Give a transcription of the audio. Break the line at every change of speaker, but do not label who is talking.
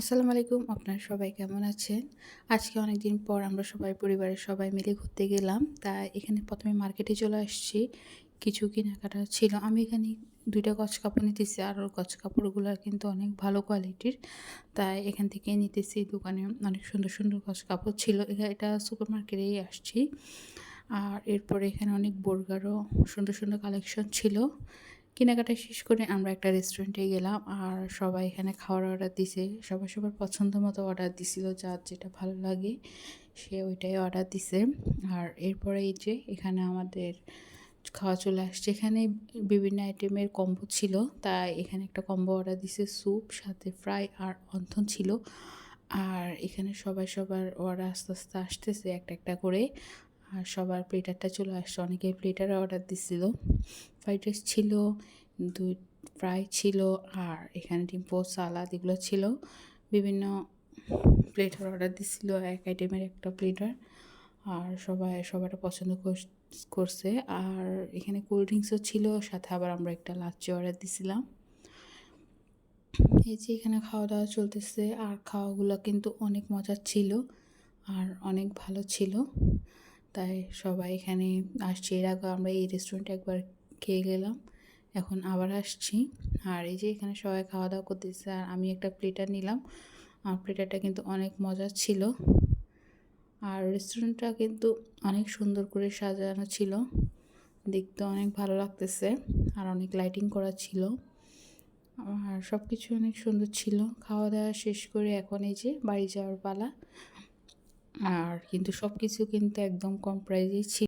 আসসালামু আলাইকুম, আপনারা সবাই কেমন আছেন? আজকে অনেক দিন পর আমরা সবাই পরিবারের সবাই মিলে ঘুরতে গেলাম। তাই এখানে প্রথমে মার্কেটে চলে আসছি। কিছু কেনাকাটা ছিল। আমি এখানে দুইটা গছ কাপড় নিতেছি আর গছ কাপড়গুলো কিন্তু অনেক ভালো কোয়ালিটির। তাই এখান থেকে নিতেছি। দোকানে অনেক সুন্দর সুন্দর গছ কাপড় ছিল। এটা সুপার মার্কেটেই আসছি। আর এরপরে এখানে অনেক বোরগারও সুন্দর সুন্দর কালেকশন ছিল। কেনাকাটা শেষ করে আমরা একটা রেস্টুরেন্টে গেলাম আর সবাই এখানে খাওয়ার অর্ডার দিছে। সবাই সবার পছন্দ মতো অর্ডার দিছিল, যার যেটা ভালো লাগে সে ওইটাই অর্ডার দিছে। আর এরপরে এই যে এখানে আমাদের খাওয়া চলে আসছে। এখানে বিভিন্ন আইটেমের কম্বো ছিল, তাই এখানে একটা কম্বো অর্ডার দিছে স্যুপ সাথে ফ্রাই আর অন্থন ছিল। আর এখানে সবাই সবার অর্ডার আস্তে আস্তে আসতেছে একটা একটা করে। আর সবার প্লেটারটা চলে আসছে। অনেকে প্লেটার অর্ডার দিছিল। ফ্রাইড রাইস ছিল, দুই ফ্রাই ছিল আর এখানে ডিম্পো সালাদ এগুলো ছিল। বিভিন্ন প্লেটার অর্ডার দিছিল, এক আইটেমের একটা প্লেটার। আর সবাই, সবাইটা পছন্দ করছে। আর এখানে কোল্ড ড্রিঙ্কসও ছিল, সাথে আবার আমরা একটা লাচ্ছি অর্ডার দিছিলাম। এই যে এখানে খাওয়া দাওয়া চলতেছে। আর খাওয়াগুলো কিন্তু অনেক মজার ছিল, আর অনেক ভালো ছিল। তাই সবাই এখানে আসছে। এর আগে আমরা এই রেস্টুরেন্টে একবার খেয়ে গেলাম, এখন আবার আসছি। আর এই যে এখানে সবাই খাওয়া দাওয়া করতেছে, আর আমি একটা প্লেটার নিলাম। আর প্লেটারটা কিন্তু অনেক মজার ছিল। আর রেস্টুরেন্টটা কিন্তু অনেক সুন্দর করে সাজানো ছিল। দেখতে অনেক ভালো লাগতেছে, আর অনেক লাইটিং করা ছিল। আর সব কিছু অনেক সুন্দর ছিল। খাওয়া দাওয়া শেষ করে এখন এই যে বাড়ি যাওয়ার পালা। আর কিন্তু সব কিছু কিন্তু একদম কম প্রাইজেই ছিল।